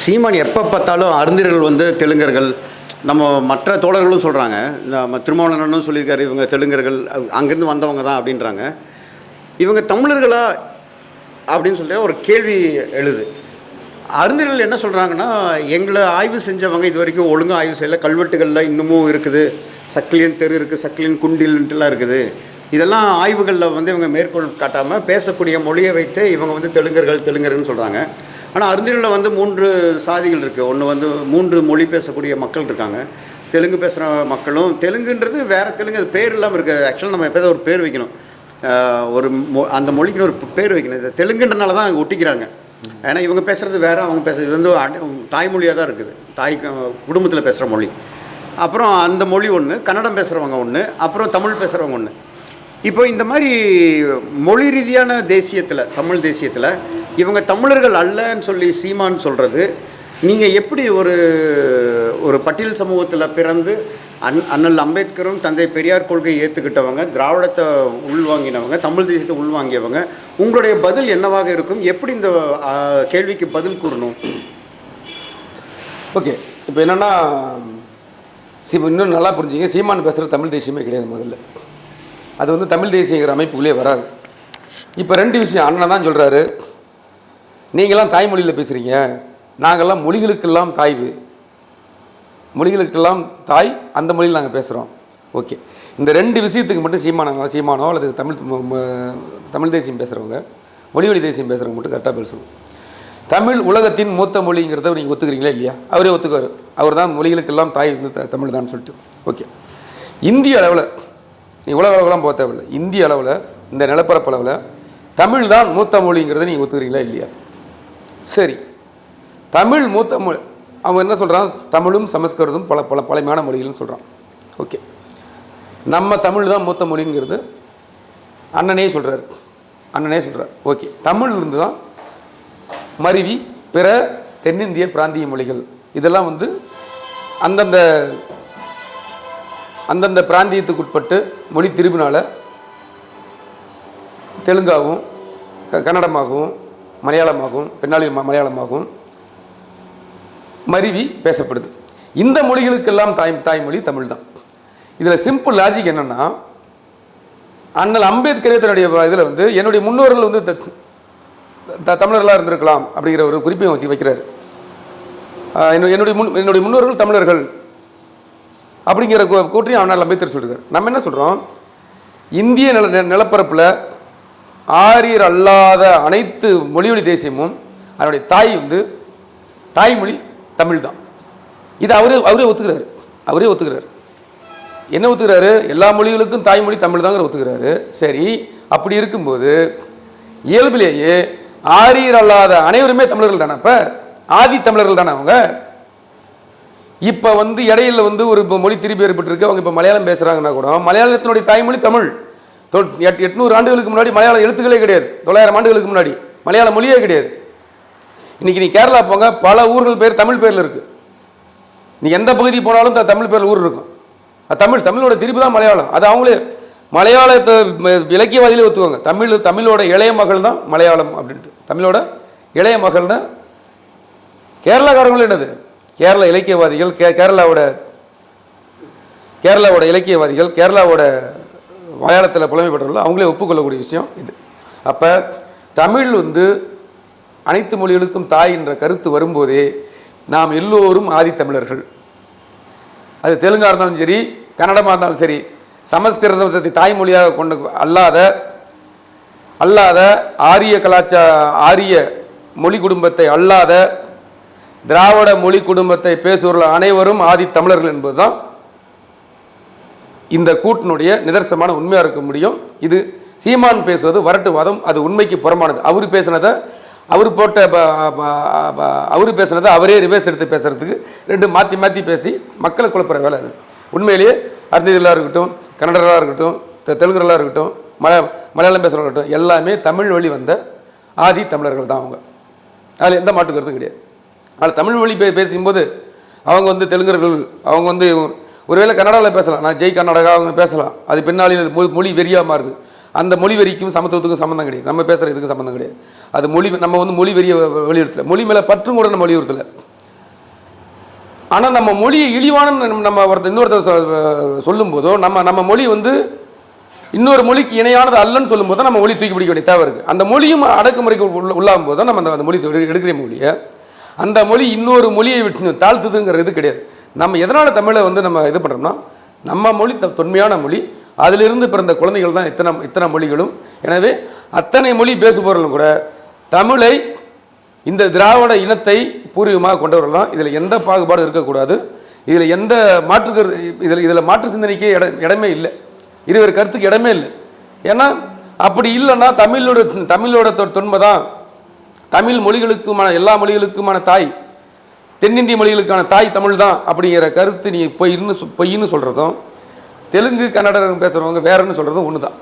சீமான் எப்போ பார்த்தாலும் அருந்திரர்கள் வந்து தெலுங்கர்கள். நம்ம மற்ற தோழர்களும் சொல்கிறாங்க நம்ம திருமாவளவனும் சொல்லியிருக்காரு இவங்க தெலுங்கர்கள் அங்கேருந்து வந்தவங்க தான் அப்படின்றாங்க. இவங்க தமிழர்களா அப்படின்னு சொல்லிட்டு ஒரு கேள்வி எழுது. அறிஞர்கள் என்ன சொல்கிறாங்கன்னா எங்களை ஆய்வு செஞ்சவங்க இது வரைக்கும் ஒழுங்காக ஆய்வு செய்யல. கல்வெட்டுகளில் இன்னமும் இருக்குது. சக்லியன் தெரு இருக்குது சக்லியன் குண்டில்ன்ட்டுலாம் இருக்குது. இதெல்லாம் ஆய்வுகளில் வந்து இவங்க மேற்கோள் காட்டாமல் பேசக்கூடிய மொழியை வைத்து இவங்க வந்து தெலுங்கர்கள் தெலுங்கர்னு சொல்கிறாங்க ஆனால் அருந்திரியில் வந்து மூன்று சாதிகள் இருக்குது ஒன்று வந்து மூன்று மொழி பேசக்கூடிய மக்கள் இருக்காங்க. தெலுங்கு பேசுகிற மக்களும் தெலுங்குன்றது வேறு தெலுங்கு அது பேர் இல்லாமல் இருக்குது ஆக்சுவலாக நம்ம எப்போதான் ஒரு பேர் வைக்கணும். ஒரு மொ அந்த மொழிக்குன்னு ஒரு பேர் வைக்கணும். இது தெலுங்குன்றனால தான் அங்கே ஒட்டிக்கிறாங்க. ஏன்னா இவங்க பேசுகிறது வேறு அவங்க பேசுகிறது வந்து தாய்மொழியாக தான் இருக்குது. தாய் குடும்பத்தில் பேசுகிற மொழி. அப்புறம் அந்த மொழி ஒன்று கன்னடம் பேசுகிறவங்க ஒன்று அப்புறம் தமிழ் பேசுகிறவங்க ஒன்று இப்போ இந்த மாதிரி மொழி ரீதியான தேசியத்தில் தமிழ் தேசியத்தில் இவங்க தமிழர்கள் அல்லன்னு சொல்லி சீமான்னு சொல்கிறது நீங்கள் எப்படி ஒரு ஒரு பட்டியல் சமூகத்தில் பிறந்து அன் அண்ணல் அம்பேத்கரும் தந்தை பெரியார் கொள்கையை ஏற்றுக்கிட்டவங்க திராவிடத்தை உள்வாங்கினவங்க தமிழ் தேசியத்தை உள்வாங்கியவங்க உங்களுடைய பதில் என்னவாக இருக்கும்? எப்படி இந்த கேள்விக்கு பதில் கூறணும்? ஓகே இப்போ என்னென்னா சீ இன்னும் நல்லா புரிஞ்சுங்க. சீமான் பேசுகிற தமிழ் தேசியமே கிடையாது முதல்ல. அது வந்து தமிழ் தேசியங்கிற அமைப்புக்குள்ளே வராது. இப்போ ரெண்டு விஷயம் அண்ணன் தான் சொல்கிறாரு நீங்களாம் தாய்மொழியில் பேசுகிறீங்க நாங்கள்லாம் மொழிகளுக்கெல்லாம் தாய் மொழிகளுக்கெல்லாம் தாய் அந்த மொழியில் நாங்கள் பேசுகிறோம் ஓகே. இந்த ரெண்டு விஷயத்துக்கு மட்டும் சீமானோ சீமானோ அல்லது தமிழ் தமிழ் தேசியம் பேசுகிறவங்க மொழிவழி தேசியம் பேசுகிறவங்க மட்டும் கரெக்டாக பேசணும் தமிழ் உலகத்தின் மூத்த மொழிங்கிறத நீங்கள் ஒத்துக்கிறீங்களா இல்லையா? அவரே ஒத்துக்குவார். அவர் தான் மொழிகளுக்கெல்லாம் தாய் வந்து த- தமிழ் தான் சொல்லிட்டு. ஓகே. இந்திய அளவில் நீ உலக அளவுலாம் போக தேவையில்லை. இந்திய அளவில் இந்த நிலப்பரப்பளவில் தமிழ் தான் மூத்த மொழிங்கிறத நீங்கள் ஒத்துக்கிறீங்களா இல்லையா? சரி. தமிழ் மூத்த மொழி அவன் என்ன சொல்கிறான் தமிழும் சமஸ்கிருதம் பல பல பழமையான மொழிகள்னு சொல்கிறான் ஓகே. நம்ம தமிழ் தான் மூத்த மொழிங்கிறது அண்ணனே சொல்கிறார் அண்ணனே சொல்கிறார் ஓகே. தமிழ்லேருந்து தான் மருவி பிற தென்னிந்திய பிராந்திய மொழிகள். இதெல்லாம் வந்து அந்தந்த அந்தந்த பிராந்தியத்துக்குட்பட்டு மொழி திரும்பினால தெலுங்காகவும் க கன்னடமாகவும் மலையாளமாகவும் பெண்ணாளி மலையாளமாகவும் மருவி பேசப்படுது. இந்த மொழிகளுக்கெல்லாம் தாய் தாய்மொழி தமிழ் தான் இதில் சிம்பிள் லாஜிக் என்னென்னா அண்ணல் அம்பேத்கரே தன்னுடைய இதில் வந்து என்னுடைய முன்னோர்கள் வந்து த- த- தமிழர்களாக இருந்திருக்கலாம் அப்படிங்கிற ஒரு குறிப்பையும் வச்சு வைக்கிறார். என்னுடைய முன் என்னுடைய முன்னோர்கள் தமிழர்கள் அப்படிங்கிற கூற்றையும் அண்ணல் அம்பேத்கர் சொல்கிறார் நம்ம என்ன சொல்கிறோம் இந்திய நில நிலப்பரப்பில் ஆரியர் அல்லாத அனைத்து மொழிவழி தேசியமும் அதனுடைய தாய் வந்து தாய்மொழி தமிழ் தான் இது அவரே அவரே ஒத்துக்கிறாரு. அவரே ஒத்துக்கிறாரு. என்ன ஒத்துக்கிறாரு? எல்லா மொழிகளுக்கும் தாய்மொழி தமிழ் தாங்கிற ஒத்துக்கிறாரு. சரி அப்படி இருக்கும்போது இயல்பிலேயே ஆரியர் அல்லாத அனைவருமே தமிழர்கள் தானே அப்போ? ஆதி தமிழர்கள் தானே அவங்க? இப்போ வந்து இடையில வந்து ஒரு இப்போ மொழி திருப்பி ஏற்பட்டிருக்கு. அவங்க இப்போ மலையாளம் பேசுகிறாங்கன்னா கூட மலையாளத்தினுடைய தாய்மொழி தமிழ். எட் எட்நூறு ஆண்டுகளுக்கு முன்னாடி மலையாள எழுத்துக்களே கிடையாது. தொள்ளாயிரம் ஆண்டுகளுக்கு முன்னாடி. மலையாள மொழியே கிடையாது. இன்னைக்கு நீ கேரளா போங்க பல ஊர்கள் பேர் தமிழ் பேரில் இருக்குது நீ எந்த பகுதி போனாலும் த- தமிழ் பேரில் ஊர் இருக்கும். அது தமிழ் தமிழோட திருப்பி தான் மலையாளம். அது அவங்களே மலையாளத்தை ம- இலக்கியவாதியிலே ஒத்துவாங்க தமிழ் தமிழோட இளைய மகள் தான் மலையாளம் அப்படின்ட்டு. தமிழோட இளைய மகள்னா கேரளாக்காரங்களும் என்னது? கேரள இலக்கியவாதிகள் கே கேரளாவோட கேரளாவோட இலக்கியவாதிகள் கேரளாவோட மலையாளத்தில் புலமை அவங்களே ஒப்புக்கொள்ளக்கூடிய விஷயம் இது. அப்போ தமிழ் வந்து அனைத்து மொழிகளுக்கும் தாய் என்ற கருத்து வரும்போதே நாம் எல்லோரும் ஆதித்தமிழர்கள். அது தெலுங்காக இருந்தாலும் சரி கன்னடமாக இருந்தாலும் சரி சமஸ்கிருதத்தை தாய்மொழியாக கொண்டு அல்லாத அல்லாத ஆரிய கலாச்சார ஆரிய மொழி குடும்பத்தை அல்லாத திராவிட மொழி குடும்பத்தை பேசுபவர்கள் அனைவரும் ஆதித்தமிழர்கள் என்பதுதான் இந்த கூட்டினுடைய நிதர்சனமான உண்மையாக இருக்க முடியும். இது சீமான் பேசுவது வரட்டுவாதம் அது உண்மைக்கு புறமானது அவர் பேசினதை அவர் போட்ட அவர் பேசுனதை அவரே ரிவர்ஸ் எடுத்து பேசுறதுக்கு ரெண்டு மாற்றி மாற்றி பேசி மக்களை குழப்புற வேலை அது. உண்மையிலேயே அறிஞர்களாக இருக்கட்டும் கன்னடர்களாக இருக்கட்டும் தெலுங்குகளாக இருக்கட்டும் மல மலையாளம் பேசுகிறவங்க இருக்கட்டும் எல்லாமே தமிழ் வழி வந்த ஆதி தமிழர்கள் தான் அவங்க. அதில் எந்த மாட்டுக்கிறதும் கிடையாது. ஆனால் தமிழ் மொழி பே பேசும்போது அவங்க வந்து தெலுங்கர்கள் அவங்க வந்து ஒருவேளை கன்னடாவில் பேசலாம். நான் ஜெய் கர்நாடகா அவங்க பேசலாம். அது பின்னாளில் மொ- மொழி வெறியாக மாறுது. அந்த மொழி வெறிக்கும் சமத்துவத்துக்கும் சம்மந்தம் கிடையாது. நம்ம பேசுகிற இதுக்கும் சம்மந்தம் கிடையாது. அது மொழி நம்ம வந்து மொழி வெறிய வலியுறுத்தல. மொழி மேலே பற்றும் கூட நம்ம வலியுறுத்தலை. ஆனால் நம்ம மொழியை இழிவான நம்ம- ஒருத்தர் இன்னொருத்தர் சொல்லும்போதோ சொல்லும் போதோ நம்ம நம்ம மொழி வந்து இன்னொரு மொழிக்கு இணையானது அல்லன்னு சொல்லும்போது தான் நம்ம மொழி தூக்கி பிடிக்க வேண்டிய தேவை இருக்குது அந்த மொழியும் அடக்குமுறைக்கு உள்ள உள்ளாகும் போது தான் நம்ம அந்த அந்த மொழி எடுக்கிற மொழியை அந்த மொழி இன்னொரு மொழியை விட்டு தாழ்த்துதுங்கிறது கிடையாது. நம்ம எதனால் தமிழை வந்து நம்ம இது பண்ணுறோம்னா நம்ம மொழி த- தொன்மையான மொழி அதிலிருந்து பிறந்த குழந்தைகள் தான் இத்தனை இத்தனை மொழிகளும். எனவே அத்தனை மொழி பேசுபவர்களும் கூட தமிழை இந்த திராவிட இனத்தை பூர்வீகமாக கொண்டவர்கள் தான். இதில் எந்த பாகுபாடும் இருக்கக்கூடாது. இதில் எந்த மாற்று கரு இதில் இதில் மாற்று சிந்தனைக்கே இட இடமே இல்லை. இருவர் கருத்துக்கு இடமே இல்லை. ஏன்னா அப்படி இல்லைன்னா தமிழோட தமிழோட தொ- தொன்மை தான். தமிழ் மொழிகளுக்குமான எல்லா மொழிகளுக்குமான தாய் தென்னிந்திய மொழிகளுக்கான தாய் தமிழ் தான் அப்படிங்கிற கருத்து நீ பொய்ன்னு சொ- பொய்ன்னு சொல்கிறதும் தெலுங்கு கன்னடம் பேசுகிறவங்க வேறன்னு சொல்கிறதும் ஒன்று தான்